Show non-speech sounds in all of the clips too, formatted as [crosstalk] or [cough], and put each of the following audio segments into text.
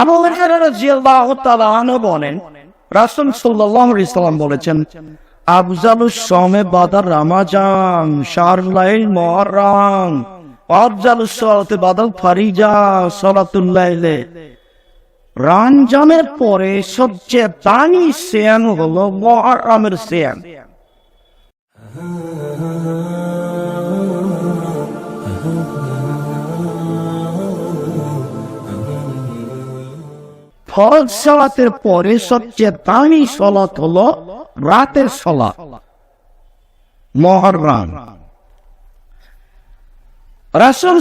আবু হুরায়রা বলেন, রাসূল সাল্লাল্লাহু আলাইহি বলেছেন, আফজালুস সামে বাদার রমাজান, শারলাইল মুহররম আফজালুস সালাতে বাদাল ফারিজা, সালাতুল লাইলে। পরে সবচেয়ে দামি সিয়াম হলো মুহররমের সিয়াম। [laughs] ফরজ সালাতের পরে সবচেয়ে দামি সলাত হলো রাতের সলাত। মহরম। রাসুল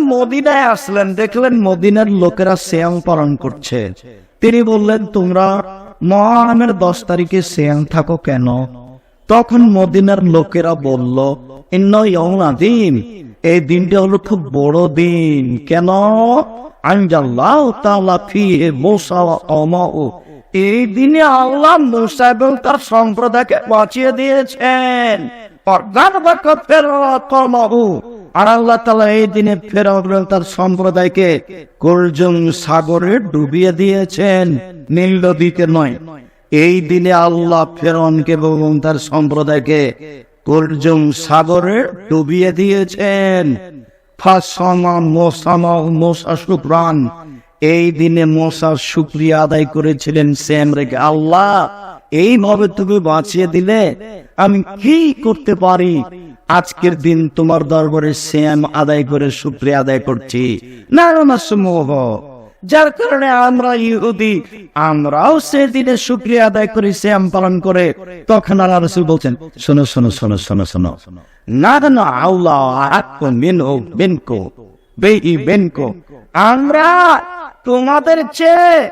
মদিনায় আসলেন, দেখলেন মদিনার লোকেরা শ্যাম পালন করছে। তিনি বললেন, তোমরা মহরমের দশ তারিখে শ্যাম থাকো কেন? তখন মদিনার লোকেরা বলল ইন্দিন এই দিনটা হলো খুব বড় দিন। কেন? এই দিনে আল্লাহ মুসা এবং তার সম্প্রদায়কে বাঁচিয়ে দিয়েছেন। আর আল্লাহ তাআলা এই দিনে ফেরাউন তার সম্প্রদায়কে কুলজুম সাগরে ডুবিয়ে দিয়েছেন। নীল নদীতে নয়। এই দিনে আল্লাহ ফেরনকে এবং তার সম্প্রদায়কে কুলজুম সাগরে ডুবিয়ে দিয়েছেন। এই দিনে শুক্রিয়া আদায় করেছিলেন আল্লাহ, এইভাবে তুমি বাঁচিয়ে দিলে আমি কি করতে পারি? আজকের দিন তোমার দরবারে শ্যাম আদায় করে শুক্রিয়া আদায় করছি। না না সমূহ। যার কারণে আমরা ইহুদি, আমরাও সেদিনে শুক্রিয়া আদায় করি, শ্যাম পালন করে। তখন আল্লাহ রসুল বলছেন, শোনো শোনো শোনো শোনো শোনো। বেই আমরা তোমাদের চেয়ে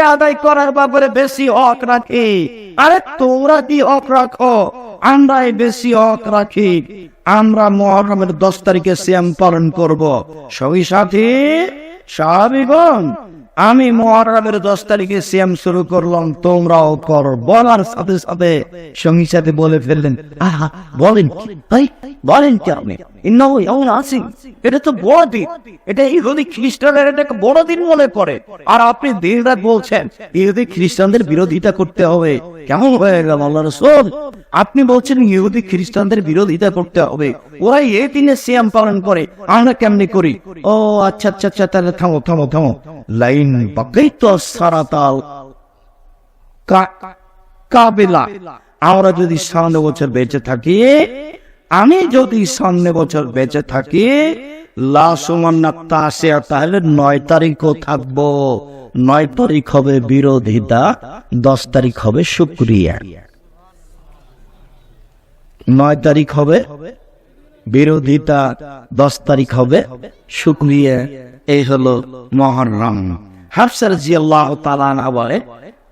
আদায় করার ব্যাপারে বেশি হক রাখি। আরে তোমরা কি হক রাখো? আমরাই বেশি হক রাখি। আমরা মহরমের দশ তারিখে শ্যাম পালন করব। সবই সাথী সাহাবিগণ আমি মহারামের দশ তারিখে সিয়াম শুরু করলাম, তোমরাও কর। বলার সাথে সাথে সঙ্গী সাথে বলে ফেললেন, আহা, বলেন ভাই, বলেন কি আপনি? বড় দিন মনে করে। আর আপনি দিন রাত বলছেন, ইহুদি খ্রিস্টানদের বিরোধিতা করতে হবে। কেমন হয়ে গেল আল্লাহ রসুল? আপনি বলছেন ইহুদি খ্রিস্টানদের বিরোধিতা করতে হবে। ওরা এই দিনে সিয়াম পালন করে, আমরা কেমনি করি? ও আচ্ছা আচ্ছা আচ্ছা তাহলে থামো থামো থামো। লাইন বাকাই তো সারাতাল কাবিলা। আমরা যদি সামনে বছর বেঁচে থাকি, আমি যদি সামনে বছর বেঁচে থাকি লাসুমান্না তাহলে নয় তারিখও থাকব। নয় তারিখ হবে বিরোধিতা দশ তারিখ হবে শুক্রিয়া। নয় তারিখ হবে বিরোধিতা দশ তারিখ হবে শুক্রিয়া। এই হলো মহরম। হাফসার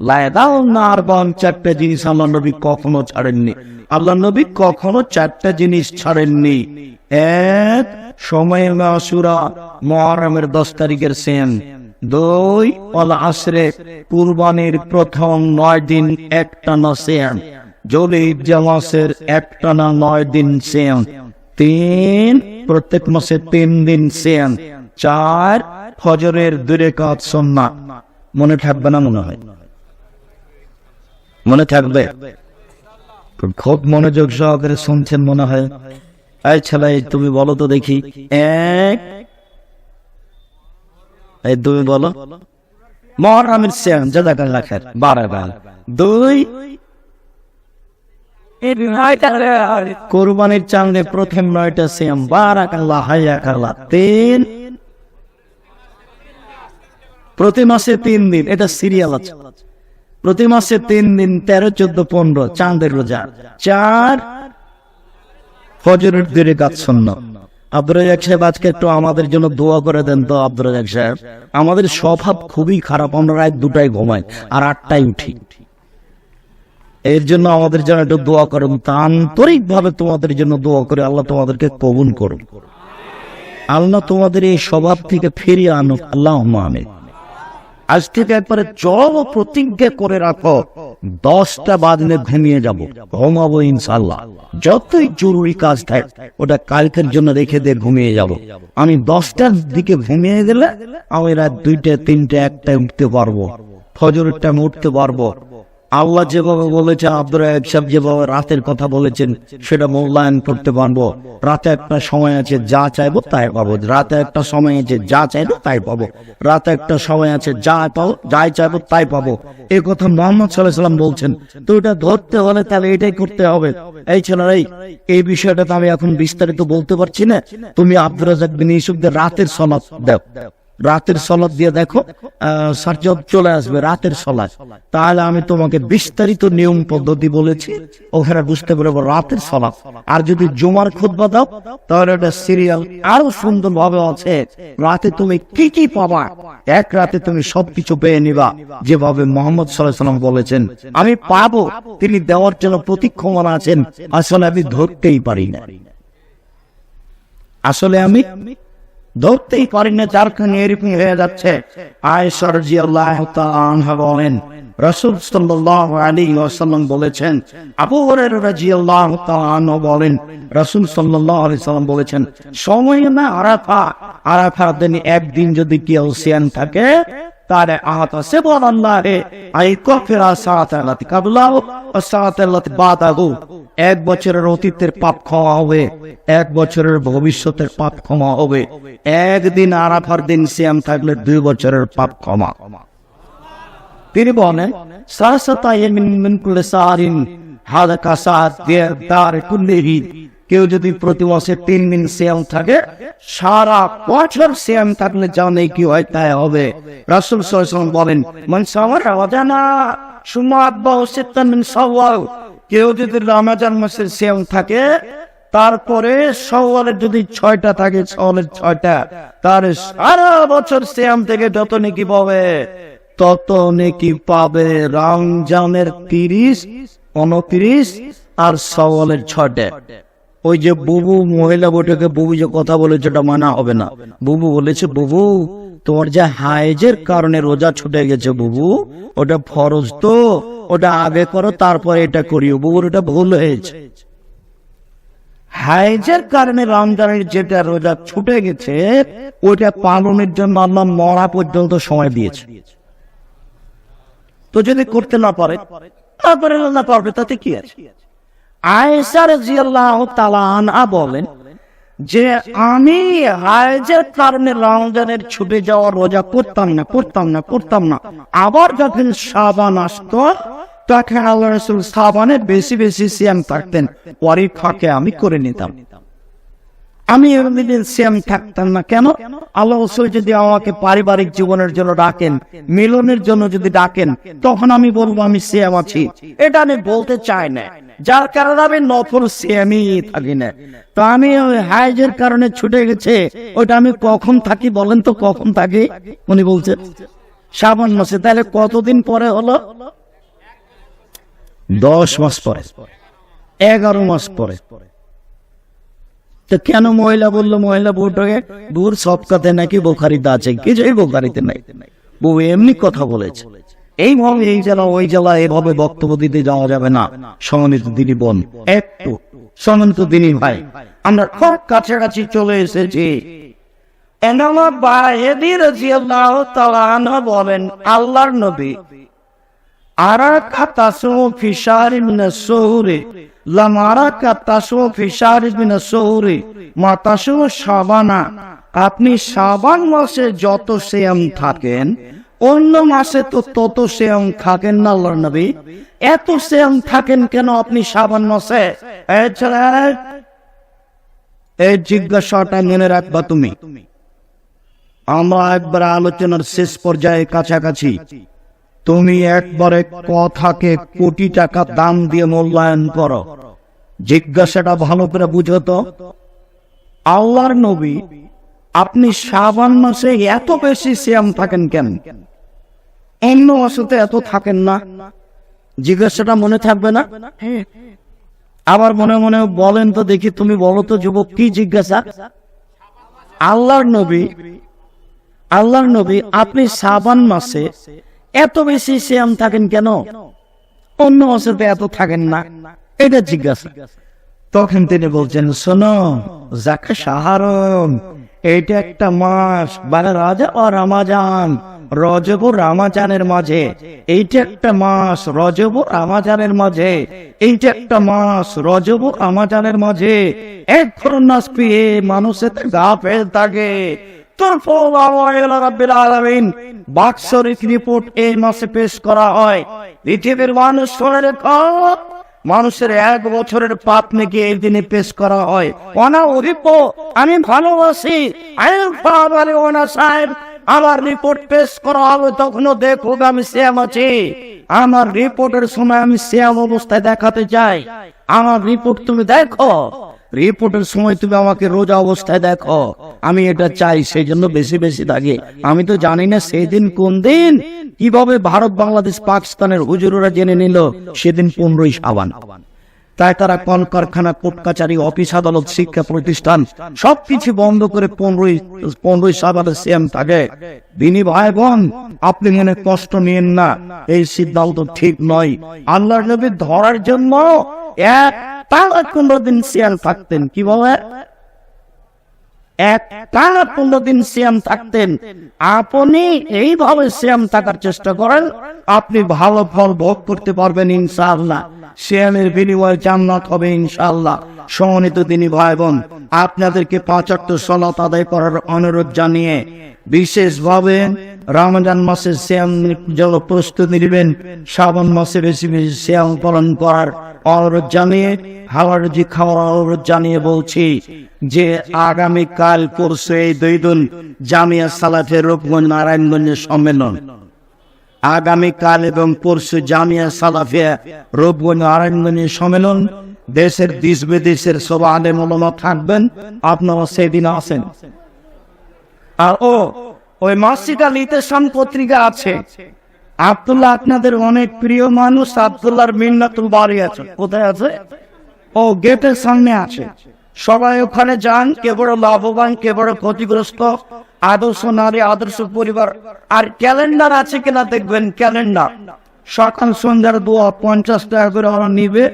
লায়দাও নার বন চারটা জিনিস আল্লাহ নবী কখনো ছাড়েননি। আল্লাহ নবী কখনো চারটা জিনিস ছাড়েননি। এক, সময় মহরমের দশ তারিখের সেন দুই, অল আশ্রে কুরবানির প্রথম নয় দিন একটানা সেন জলি মাসের একটানা নয় দিন সেন তিন, প্রত্যেক মাসে তিন দিন সেন চার, ফজরের দূরে কাজ সন্না মনে থাকবে না মনে হয়? মনে থাকবে? খুব মনোযোগ সহকারে শুনছেন মনে হয়? এই ছেলে, তুমি বলো তো দেখি। এক এই তুমি বলো। মহরমের শ্যাম জাদাকাল্লা খের বারবার দুই। কোরবানির চাঁদে প্রথম নয়টা শ্যাম, বারাকাল্লাহ হাইয়াকাল্লাহ তিন। প্রতি মাসে তিন দিন, এটা সিরিয়াল আছে। প্রতি মাসে তিন দিন, তেরো, চোদ্দ, পনেরো, চাঁদের রোজা। চার। ফজরের দূরে গাচ্ছন্ন আব্দুর সাহেব আজকে একটু আমাদের জন্য দোয়া করে দেন তো সাহেব। আমাদের স্বভাব খুবই খারাপ, আমরা ঘুমাই আর উঠি। এর জন্য আমাদের জন্য একটু দোয়া করুন আন্তরিক ভাবে তোমাদের জন্য দোয়া করে আল্লাহ তোমাদেরকে কবুল করুন। আল্লাহ তোমাদের এই স্বভাব থেকে ফিরিয়ে আনুক আল্লাহ আজ থেকে একবারে জল প্রতিজ্ঞা করে রাখো। দশটা বাজলে ঘুমিয়ে যাব। ঘুমাবো ইনশাল্লাহ যতই জরুরি কাজ থাক, ওটা কালকের জন্য রেখে দিয়ে ঘুমিয়ে যাব। আমি দশটার দিকে ঘুমিয়ে গেলে আমি রাত দুইটা তিনটা একটা উঠতে পারব। ফজরের টাইম উঠতে পারব। আল্লাহ যেভাবে বলেছেন আব্দুল সাহেব যেভাবে রাতের কথা বলেছেন, সেটা মূল্যায়ন করতে পারব। রাতে একটা সময় আছে, যা চাইব তাই পাবো। রাতে একটা সময় আছে, যা চাইব তাই পাবো। রাতে একটা সময় আছে, যা পাবো, যাই চাইব তাই পাবো। এই কথা মোহাম্মদ সাল্লাহ সাল্লাম বলছেন। তো এটা ধরতে হলে তাহলে এটাই করতে হবে। এই ছেলেরা, এই এই বিষয়টা তো আমি এখন বিস্তারিত বলতে পারছি না। তুমি আব্দুল রাজাক বিন ইউসুফদের রাতের সনদ দাও। রাতের সলাদ দিয়ে দেখো সার্জব চলে আসবে রাতের সলাদ তাহলে আমি তোমাকে বিস্তারিত নিয়ম পদ্ধতি বলেছি, ওখানে বুঝতে পারব রাতের সলাদ আর যদি জুমার খুতবা দাও, তাহলে ওটা সিরিয়াল আরও সুন্দর ভাবে আছে। রাতে তুমি কি কি পাবা? এক রাতে তুমি সবকিছু পেয়ে নিবা, যেভাবে মোহাম্মদ সাল্লাম বলেছেন, আমি পাবো, তিনি দেওয়ার জন্য প্রতীক্ষমান আছেন। আসলে আমি ধরতেই পারি না। আসলে আমি ধরতেই পারি না যার খানে এরকম হয়ে যাচ্ছে। আয়সর তাআলা বলেন, রাসূল সাল্লাহ আলী ওসাল্লাম বলেছেন, আবু রাদিয়াল্লাহু বলেন, রাসূল সাল্লাহ সাল্লাম বলেছেন, সময় না আরাফা আরাফা দিন একদিন যদি কেউ সিয়ান থাকে বল আল্লাহে আই কফিরা সাআত আলাতি কাবলাও, ও সাআত আলাতি বাদাহু এক বছরের অতীতের পাপ ক্ষমা হবে, এক বছরের ভবিষ্যতের পাপ ক্ষমা হবে। একদিন আরাফার দিন সিয়াম থাকলে দুই বছরের পাপ ক্ষমা। তিনি বলেন সাহসতা মিন মিন কুল্লি সাহারিন হাদা কাসাত দিয়ে দার কুল্লিহি কেউ যদি প্রতি মাসে তিন দিন সিয়াম থাকে, সারা বছর সিয়াম থাকলে জানে কি হয়, তাই হবে। রাসূল সাল্লাল্লাহু বলেন, মান সাওয়ারা ওয়াজানা সুম্মা আব্বাহু সিত্তান মিন সাওয়াল। কেউ যদি রমাজান মাসে সিয়াম থাকে, তারপরে সওয়ালের যদি ছয়টা থাকে, সওয়ালের ছয়টা, তার সারা বছর সিয়াম থেকে যত নাকি পাবে, তত নাকি পাবে। রমজানের তিরিশ, উনত্রিশ আর সওয়ালের ছয়টা। ওই যে বুবু মহিলা বৈঠকে বুবু যে কথা বলেছে ওটা মানা হবে না। বুবু বলেছে, বুবু, তোমার যে হাইজের কারণে রোজা ছুটে গেছে বুবু, ওটা ফরজ তো, ওটা আগে করো, তারপরে এটা করিও। বুবুর ওটা ভুল হয়েছে। হাইজের কারণে রমজানের যেটা রোজা ছুটে গেছে, ওইটা পালনের জন্য আল্লাহ মরা পর্যন্ত সময় দিয়েছে। তো যদি করতে না পারে, তারপরে না পারবে, তাতে কি আছে? আয়েশা রাদিয়াল্লাহু তাআলা বলেন যে আমি হায়জের কারণে রমজানের ছুটে যাওয়া রোজা করতাম না করতাম না করতাম না। আবার যখন সাবান আসতো, তখন আল্লাহ রসুল সাবানে বেশি বেশি সিয়াম থাকতেন, পরীক্ষাকে আমি করে নিতাম। আমি এমনিদিন সিয়াম থাকতাম না কেন? আল্লাহ রসুল যদি আমাকে পারিবারিক জীবনের জন্য ডাকেন, মিলনের জন্য যদি ডাকেন, তখন আমি বলব আমি সেম আছি। এটা আমি বলতে চাই না। যার কারণে আমি নফল সিয়ামই থাকি না। তো আমি হাইজের কারণে ছুটে গেছে ওটা আমি কখন থাকি বলেন তো কখন থাকি? উনি বলছে শ্রাবণ মাসে তাহলে কতদিন পরে হলো? দশ মাস পরে। এগারো মাস পরে। তো কেন মহিলা বলল, মহিলা বউটাকে? বউর সব কথা নাকি বোখারিতে আছে, কিছুই বোখারিতে নাই। বউ এমনি কথা বলেছে। এইভাবে এই জেলা ওই জেলা এভাবে বক্তব্য দিতে যাওয়া যাবে না, সম্মানিত দিনী বোন। একটু, সম্মানিত দিনী ভাই, আমরা খুব কাছাকাছি চলে এসেছি। এনামা বাহেদি রাদিয়াল্লাহু তাআলা বলেন, আল্লাহর নবী আরাকা তাসু ফি শাহরি মিন আস-সুহুরি তাসু ফি শাহরি মিন আস-সুহুরি মা তাসু শাবানা, আপনি শাবান মাসে যত সিয়াম থাকেন, অন্য মাসে তো তত সিয়াম থাকেন না আল্লাহর নবী। এত সিয়াম থাকেন কেন আপনি সাবান মাসে? এই জিজ্ঞাসাটা মেনে রাখবা তুমি। আমরা একবার আলোচনার শেষ পর্যায়ে কাছাকাছি তুমি একবারে কথাকে কোটি টাকা দাম দিয়ে মূল্যায়ন করো। জিজ্ঞাসাটা ভালো করে বুঝো তো। আল্লাহর নবী, আপনি শ্রাবণ মাসে এত বেশি শ্যাম থাকেন কেন? অন্য মাসে এত থাকেন না। জিজ্ঞাসাটা মনে থাকবে না? আবার মনে মনে বলেন তো দেখি তুমি বলো তো যুবক, কি জিজ্ঞাসা? আল্লাহর নবী আল্লাহর নবী, আপনি শ্রাবণ মাসে এত বেশি শ্যাম থাকেন কেন? অন্য মাসেতে এত থাকেন না। এটা জিজ্ঞাসা। তখন তিনি বলছেন, শোনো, যাকে সাহারণ এইটা একটা মাস মানে রাজা ও রামাজান, রজব রামাজানের মাঝে। এইটা একটা মাস, রজব রামাজানের মাঝে। এইটা একটা মাস, রজব রামাজানের মাঝে। এক ধরনের মানুষের গা ফেল থাকে। এই মাসে পেশ করা হয়। পৃথিবীর মানুষের এক বছরের পাপ নাকি এই দিনে পেশ করা হয়। অনা অভিজ্ঞ আমি ভালোবাসি। ওনা সাহেব, আমার রিপোর্ট পেশ করা হবে তখনও দেখো আমি শ্যাম আছি। আমার রিপোর্টের সময় আমি শ্যাম অবস্থায় দেখাতে চাই। আমার রিপোর্ট তুমি দেখো। রিপোর্টের সময় তুমি আমাকে রোজা অবস্থায় দেখো। আমি এটা চাই, সেই জন্য বেশি বেশি থাকে আমি তো জানি না সেদিন কোন দিন। কীভাবে ভারত, বাংলাদেশ, পাকিস্তানের হুজুররা জেনে নিল সেদিন পনেরোই সাবান তাই তারা কলকারখানা কোর্ট কাচারি, অফিস, আদালত, শিক্ষা প্রতিষ্ঠান, সবকিছু বন্ধ করে পনেরোই পনেরোই সাবানের সেম থাকে। বিনি ভাই বোন, আপনি মনে কষ্ট নিয়েন না। এই সিদ্ধান্ত ঠিক নয়। আল্লাহ নবী ধরার জন্য এক টানা পনেরো দিন সিয়াল থাকতেন, কি বলে? এক টানা পনেরো দিন সিয়াম থাকতেন। আপনি এইভাবে সিয়াম থাকার চেষ্টা করেন আপনি ভালো ফল ভোগ করতে পারবেন, ইনশাআল্লাহ। সিয়ামের বিনিময়ে জান্নাত হবে, ইনশাআল্লাহ। সমন্বিত তিনি ভাই বোন, আপনাদেরকে পাঁচাত্তর সলাত আদায় করার অনুরোধ জানিয়ে বিশেষভাবে রমজান মাসে শ্যাম জল প্রস্তুতি নেবেন, শ্রাবণ মাসে বেশি বেশি শ্যাম পালন করার অনুরোধ জানিয়ে হাওয়ার জি খাওয়ার অনুরোধ জানিয়ে বলছি যে আগামীকাল পরশু এই দুই দিন জামিয়া সালাফের রূপগঞ্জ নারায়ণগঞ্জের সম্মেলন। আগামী কাল এবং পরশু জামিয়া সালাফিয়া রূপগঞ্জ নারায়ণগঞ্জের সম্মেলন দেশের দেশ বিদেশের সব আলে মলমা থাকবেন। আপনারা সেদিন আসেন আর ও, ওই মাসিক আলিতে পত্রিকা আছে। আব্দুল্লাহ, আপনাদের অনেক প্রিয় মানুষ আব্দুল্লাহর মিন্নাতুল বাড়ি আছে। কোথায় আছে? ও, গেটের সামনে আছে। সবাই ওখানে যান, কে বড় লাভবান, কে বড় ক্ষতিগ্রস্ত। আদর্শ নারী, আদর্শ পরিবার। আর ক্যালেন্ডার আছে কিনা দেখবেন ক্যালেন্ডার সকাল সন্ধ্যার দোয়া, পঞ্চাশ টাকা করে ওরা নিবে।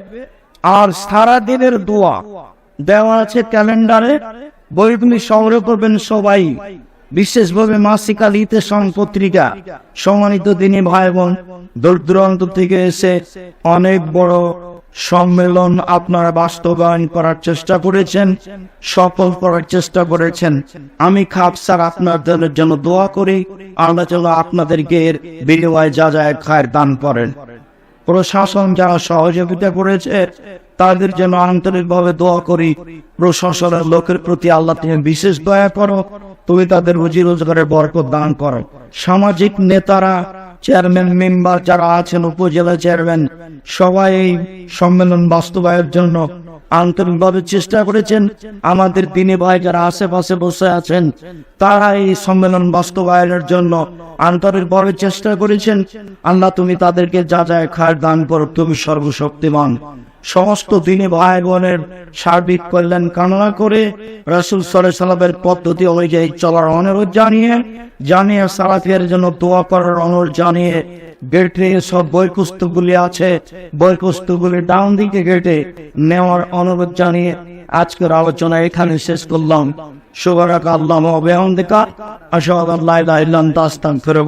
আর সারা দিনের দোয়া দেওয়া আছে ক্যালেন্ডারে বইগুলি সংগ্রহ করবেন সবাই। বিশেষভাবে মাসিকাল ইতেশন পত্রিকা। সম্মানিত দিনী ভাই বোন, দূর দূরান্ত থেকে এসে অনেক বড় সম্মেলন আপনারা বাস্তবায়ন করার চেষ্টা করেছেন, সফল করার চেষ্টা করেছেন। আমি খাপসার আপনাদের জন্য দোয়া করি, আল্লাহ যেন আপনাদেরকে এর বিনিময়ে যা যায় খায়ের দান করেন। প্রশাসন যারা সহযোগিতা করেছে, তাদের জন্য আন্তরিকভাবে দোয়া করি, প্রশাসনের লোকের প্রতি আল্লাহ তুমি বিশেষ দয়া করো, তুমি তাদের রুজি রোজগারের বরকত দান করো। সামাজিক নেতারা চেয়ারম্যান মেম্বার যারা আছেন, উপজেলা চেয়ারম্যান সবাই এই সম্মেলন বাস্তবায়ের জন্য আন্তরিকভাবে চেষ্টা করেছেন। আমাদের দিনে ভাই যারা আশেপাশে বসে আছেন, তারা এই সম্মেলন বাস্তবায়নের জন্য আন্তরিকভাবে চেষ্টা করেছেন। আল্লাহ তুমি তাদেরকে যা যায় খায় দান করো, তুমি সর্বশক্তিমান। সমস্ত দিনে ভাই বোনের সার্বিক কল্যাণ কামনা করে রসুল সরে সালামের পদ্ধতি অনুযায়ী চলার অনুরোধ জানিয়ে জানিয়ে সালাফিয়ার জন্য দোয়া করার অনুরোধ জানিয়ে গেটে সব বই পুস্তকগুলি আছে বই পুস্তকগুলি ডাউন দিকে গেটে নেওয়ার অনুরোধ জানিয়ে আজকের আলোচনা এখানে শেষ করলাম। শুভরাক আল্লাহ বেহন্দিকা আশাদ আল্লাহ ইল্লাম তাস্তান ফিরে